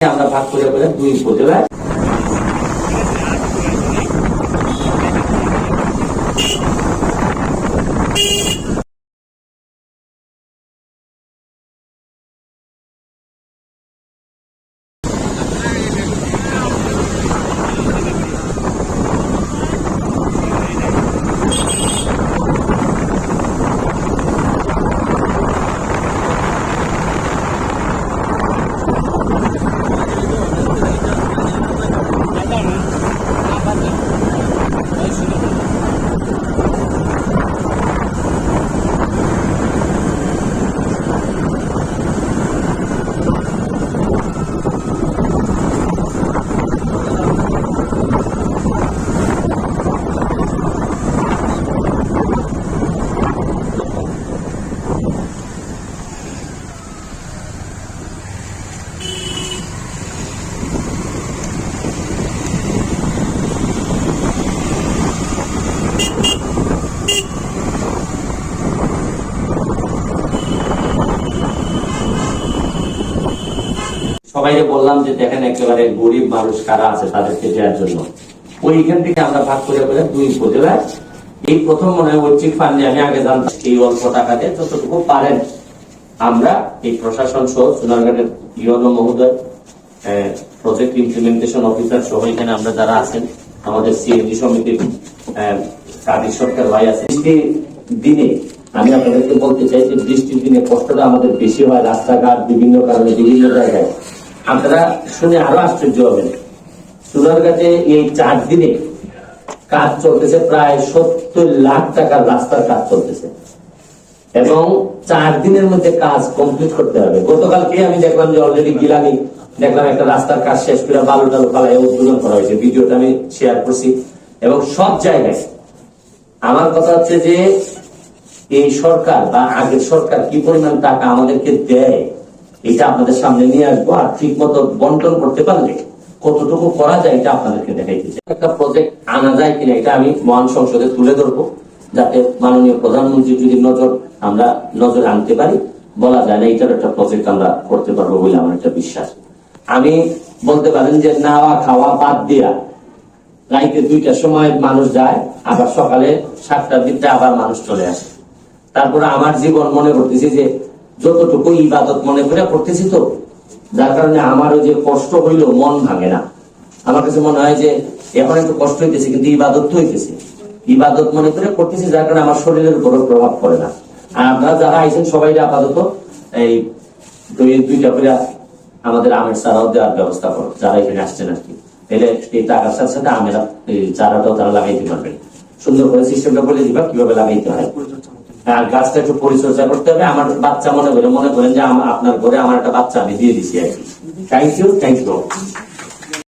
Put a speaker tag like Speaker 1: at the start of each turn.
Speaker 1: আমরা ভাগ করে দুই উপজেলায় সবাইকে বললাম যে দেখেন একেবারে গরিব মানুষ কারা আছে তাদেরকে দেওয়ার জন্য। ওইখান থেকে আমরা ভাগ করে করে দুই উপজেলায়, এই প্রথম মনে হয় ঐচ্ছিক ফান্ডে আমি আগে জানতাম এই অল্প টাকাতে যতটুকু পারেন আমরা এই প্রশাসন সহ সোনারঘাটের ইউনো মহোদয় প্রজেক্ট ইমপ্লিমেন্টেশন অফিসার সহ এখানে আমরা যারা আছেন, আমাদের সিএনজি সমিতির কাদির সরকার ভাই আছে। দিনে আমি আপনাদেরকে বলতে চাই যে বৃষ্টির দিনে কষ্টটা আমাদের বেশি হয়, রাস্তাঘাট বিভিন্ন কারণে বিভিন্ন জায়গায়। আপনারা শুনে আরও আশ্চর্য হবেন। সোনারঘাটে এই চার দিনে কাজ চলতেছে প্রায় সত্তর লাখ টাকার রাস্তার কাজ চলতেছে। এবং চার দিনের মধ্যে কাজ কমপ্লিট করতে হবে। গতকালকে আমি দেখলাম যে অলরেডি গিলানি দেখলাম একটা রাস্তার কাজ শেষ করে বালু টালু পালাই উদ্বোধন করা হয়েছে। ভিডিওটা আমি শেয়ার করছি। এবং সব জায়গায় আমার কথা হচ্ছে যে এই সরকার বা আগের সরকার কি পরিমাণ টাকা আমাদেরকে দেয় এটা আপনাদের সামনে নিয়ে আসব আর ঠিক মতো বন্টন করতে পারলে কতটুকু করা যায় এটা আপনাদেরকে দেখাইতে চাই। একটা প্রজেক্ট আনা যায় কিনা এটা আমি মহান সংসদে তুলে ধরবো, যাতে মাননীয় প্রধানমন্ত্রী যদি নজর আমরা নজর আনতে পারি, বলা যায় না এটার একটা প্রজেক্ট আমরা করতে পারব বলে আমার একটা বিশ্বাস। আমি বলতে পারেন যে নাওয়া খাওয়া বাদ দিয়া রাইতে দুইটার সময় মানুষ যায়, আবার সকালে সাতটার দিকটা আবার মানুষ চলে আসে। তারপরে আমার জীবন মনে করতেছি যে যতটুকু ইবাদত মনে করে করতেছি তো, যার কারণে আমারও যে কষ্ট হইল মন ভাঙে না। আমার কাছে মনে হয় যে, এখন একটু কষ্ট হইতেছে, কিন্তু ইবাদত তো হইতেছে। ইবাদত মনে করে করতেছি, যার কারণে আমার শরীরের উপর প্রভাব পড়ে না। আর আপনারা যারা আইছেন, সবাই আপাতত এই দুই- দুইটা করে আমাদের আমের চারাও দেওয়ার ব্যবস্থা করো, যারা এখানে আসছেন আর কি। তাহলে এই টাকার সাথে সাথে আমের চারাটাও তারা লাগাইতে পারবেন। সুন্দর করে সিস্টেমটা বলে দিবা, কীভাবে লাগাইতে হয়। আর গাছটা একটু পরিচর্যা করতে হবে। আমার বাচ্চা মনে করে, মনে করেন যে আপনার ঘরে আমার একটা বাচ্চা, আমি দিয়ে দিচ্ছি আর কি। Thank you thank you